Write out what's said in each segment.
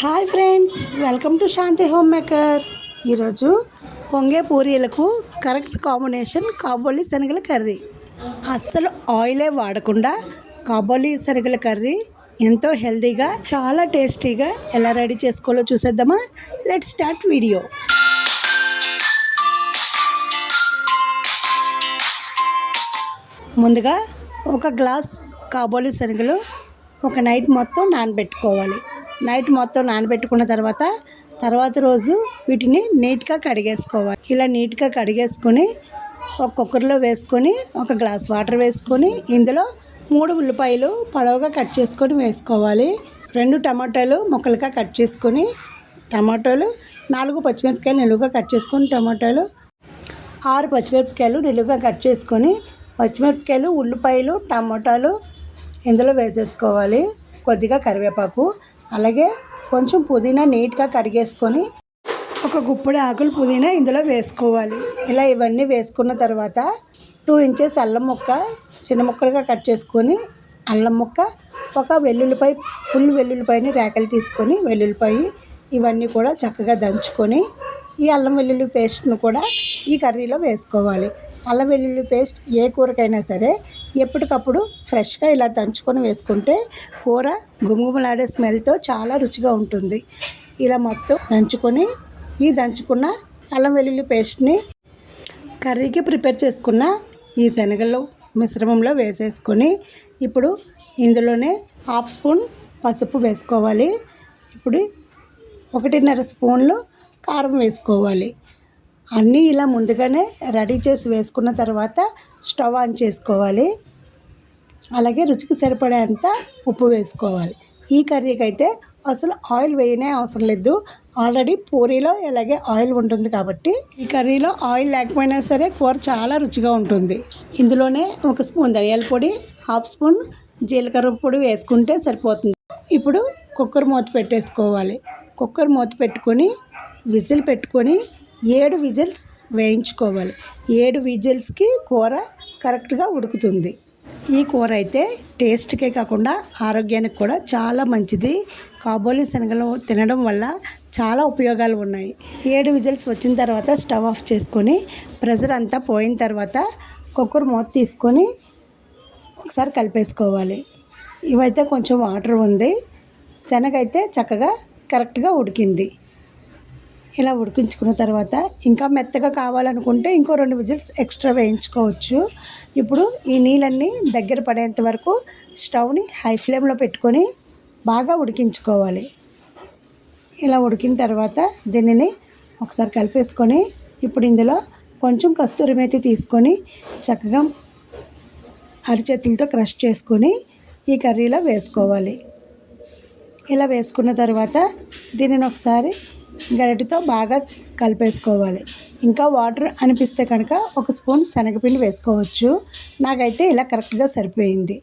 Hi friends welcome to Shanti home maker ఈరోజు పొంగే పూరీలకు కరెక్ట్ కాంబినేషన్ కాబోలి శనగల కర్రీ. అస్సలు ఆయిలే వాడకుండా కాబోలి శనగల కర్రీ ఎంతో హెల్తీగా చాలా టేస్టీగా ఎలా రెడీ చేసుకోవాలో చూసేద్దామా? లెట్ స్టార్ట్ వీడియో ముందుగా ఒక గ్లాస్ కాబోలి శనగలు ఒక నైట్ మొత్తం నానబెట్టుకోవాలి. నైట్ మొత్తం నానబెట్టుకున్న తర్వాత తర్వాత రోజు వీటిని నీట్గా కడిగేసుకోవాలి. ఇలా నీట్గా కడిగేసుకొని ఒక కుక్కర్లో వేసుకొని ఒక గ్లాస్ వాటర్ వేసుకొని ఇందులో మూడు ఉల్లిపాయలు పొడవుగా కట్ చేసుకొని వేసుకోవాలి. రెండు టమాటాలు ముక్కలుగా కట్ చేసుకొని టమాటాలు నాలుగు పచ్చిమిరపకాయలు నిలువుగా కట్ చేసుకొని టమాటాలు ఆరు పచ్చిమిరపకాయలు నిలువుగా కట్ చేసుకొని పచ్చిమిరపకాయలు ఉల్లిపాయలు టమాటాలు ఇందులో వేసేసుకోవాలి. కొద్దిగా కరివేపాకు అలాగే కొంచెం పుదీనా నీట్గా కడిగేసుకొని ఒక గుప్పడి ఆకులు పుదీనా ఇందులో వేసుకోవాలి. ఇలా ఇవన్నీ వేసుకున్న తర్వాత టూ ఇంచెస్ అల్లం ముక్క చిన్న ముక్కలుగా కట్ చేసుకొని అల్లం ముక్క ఒక వెల్లుల్లిపాయ ఫుల్ వెల్లుల్లిపాయని రేకలు తీసుకొని వెల్లుల్లిపాయ ఇవన్నీ కూడా చక్కగా దంచుకొని ఈ అల్లం వెల్లుల్లి పేస్ట్ను కూడా ఈ కర్రీలో వేసుకోవాలి. అల్లం వెల్లుల్లి పేస్ట్ ఏ కూరకైనా సరే ఎప్పటికప్పుడు ఫ్రెష్గా ఇలా దంచుకొని వేసుకుంటే కూర గుమగుమలాడే స్మెల్తో చాలా రుచిగా ఉంటుంది. ఇలా మొత్తం దంచుకొని ఈ దంచుకున్న అల్లం వెల్లుల్లి పేస్ట్ని కర్రీకి ప్రిపేర్ చేసుకున్న ఈ శనగలు మిశ్రమంలో వేసేసుకొని ఇప్పుడు ఇందులోనే హాఫ్ స్పూన్ పసుపు వేసుకోవాలి. ఇప్పుడు ఒకటిన్నర స్పూన్లు కారం వేసుకోవాలి. అన్నీ ఇలా ముందుగానే రెడీ చేసి వేసుకున్న తర్వాత స్టవ్ ఆన్ చేసుకోవాలి. అలాగే రుచికి సరిపడేంత ఉప్పు వేసుకోవాలి. ఈ కర్రీకి అయితే అసలు ఆయిల్ వేయనే అవసరం లేదు. ఆల్రెడీ పూరీలో ఇలాగే ఆయిల్ ఉంటుంది కాబట్టి ఈ కర్రీలో ఆయిల్ లేకపోయినా సరే కూర చాలా రుచిగా ఉంటుంది. ఇందులోనే ఒక స్పూన్ ధనియాల పొడి హాఫ్ స్పూన్ జీలకర్ర పొడి వేసుకుంటే సరిపోతుంది. ఇప్పుడు కుక్కర్ మూత పెట్టేసుకోవాలి. కుక్కర్ మూత పెట్టుకొని విజిల్ పెట్టుకొని ఏడు విజిల్స్ వేయించుకోవాలి. ఏడు విజిల్స్కి కూర కరెక్ట్గా ఉడుకుతుంది. ఈ కూర అయితే టేస్ట్కే కాకుండా ఆరోగ్యానికి కూడా చాలా మంచిది. కాబోలి శనగలు తినడం వల్ల చాలా ఉపయోగాలు ఉన్నాయి. ఏడు విజిల్స్ వచ్చిన తర్వాత స్టవ్ ఆఫ్ చేసుకొని ప్రెషర్ అంతా పోయిన తర్వాత కుక్కర్ మూత తీసుకొని ఒకసారి కలిపేసుకోవాలి. ఇవైతే కొంచెం వాటర్ ఉంది. శనగ అయితే చక్కగా కరెక్ట్గా ఉడికింది. ఇలా ఉడికించుకున్న తర్వాత ఇంకా మెత్తగా కావాలనుకుంటే ఇంకో రెండు విజిల్స్ ఎక్స్ట్రా వేయించుకోవచ్చు. ఇప్పుడు ఈ నీళ్ళన్నీ దగ్గర పడేంత వరకు స్టవ్ని హై ఫ్లేమ్లో పెట్టుకొని బాగా ఉడికించుకోవాలి. ఇలా ఉడికిన తర్వాత దీనిని ఒకసారి కలిపేసుకొని ఇప్పుడు ఇందులో కొంచెం కస్తూరి మేతి తీసుకొని చక్కగా అరిచేతులతో క్రష్ చేసుకొని ఈ కర్రీలో వేసుకోవాలి. ఇలా వేసుకున్న తర్వాత దీనిని ఒకసారి గరిటెతో బాగా కలిపేసుకోవాలి. ఇంకా వాటర్ అనిపిస్తే కనుక ఒక స్పూన్ శనగపిండి వేసుకోవచ్చు. నాకైతే ఇలా కరెక్ట్గా సరిపోయింది.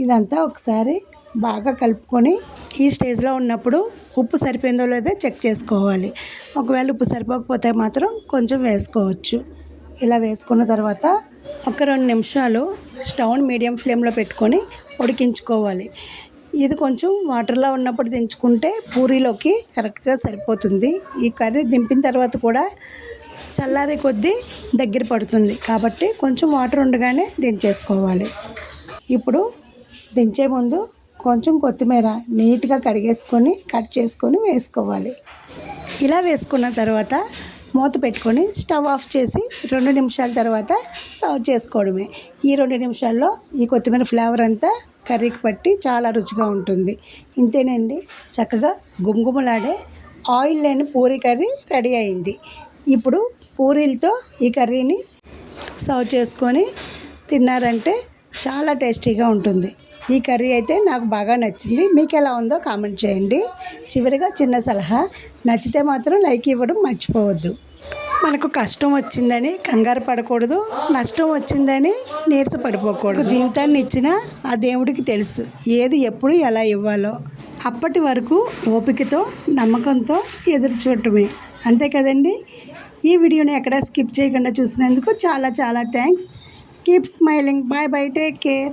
ఇదంతా ఒకసారి బాగా కలుపుకొని ఈ స్టేజ్లో ఉన్నప్పుడు ఉప్పు సరిపోయిందో లేదో చెక్ చేసుకోవాలి. ఒకవేళ ఉప్పు సరిపోకపోతే మాత్రం కొంచెం వేసుకోవచ్చు. ఇలా వేసుకున్న తర్వాత ఒక రెండు నిమిషాలు స్టవ్ మీడియం ఫ్లేమ్లో పెట్టుకొని ఉడికించుకోవాలి. ఇది కొంచెం వాటర్లో ఉన్నప్పుడు దించుకుంటే పూరీలోకి కరెక్ట్గా సరిపోతుంది. ఈ కర్రీ దింపిన తర్వాత కూడా చల్లారే కొద్దీ దగ్గర పడుతుంది. కాబట్టి కొంచెం వాటర్ ఉండగానే దించేసుకోవాలి. ఇప్పుడు దించే ముందు కొంచెం కొత్తిమీర నీట్గా కడిగేసుకొని కట్ చేసుకొని వేసుకోవాలి. ఇలా వేసుకున్న తర్వాత మూత పెట్టుకొని స్టవ్ ఆఫ్ చేసి రెండు నిమిషాల తర్వాత సర్వ్ చేసుకోవడమే. ఈ రెండు నిమిషాల్లో ఈ కొత్తిమీర ఫ్లేవర్ అంతా కర్రీకి పట్టి చాలా రుచిగా ఉంటుంది. ఇంతేనండి చక్కగా గుమగుమలాడే ఆయిల్ లేని పూరీ కర్రీ రెడీ అయింది. ఇప్పుడు పూరీలతో ఈ కర్రీని సర్వ్ చేసుకొని తిన్నారంటే చాలా టేస్టీగా ఉంటుంది. ఈ కర్రీ అయితే నాకు బాగా నచ్చింది. మీకు ఎలా ఉందో కామెంట్ చేయండి. చివరిగా చిన్న సలహా నచ్చితే మాత్రం లైక్ ఇవ్వడం మర్చిపోవద్దు. మనకు కష్టం వచ్చిందని కంగారు పడకూడదు. నష్టం వచ్చిందని నీరస పడిపోకూడదు జీవితాన్ని ఇచ్చిన ఆ దేవుడికి తెలుసు. ఏది ఎప్పుడు ఎలా ఇవ్వాలో. అప్పటి వరకు ఓపికతో నమ్మకంతో ఎదురు చూడటమే. అంతే కదండి? ఈ వీడియోని ఎక్కడ స్కిప్ చేయకుండా చూసినందుకు చాలా చాలా thanks. Keep smiling. Bye bye take care.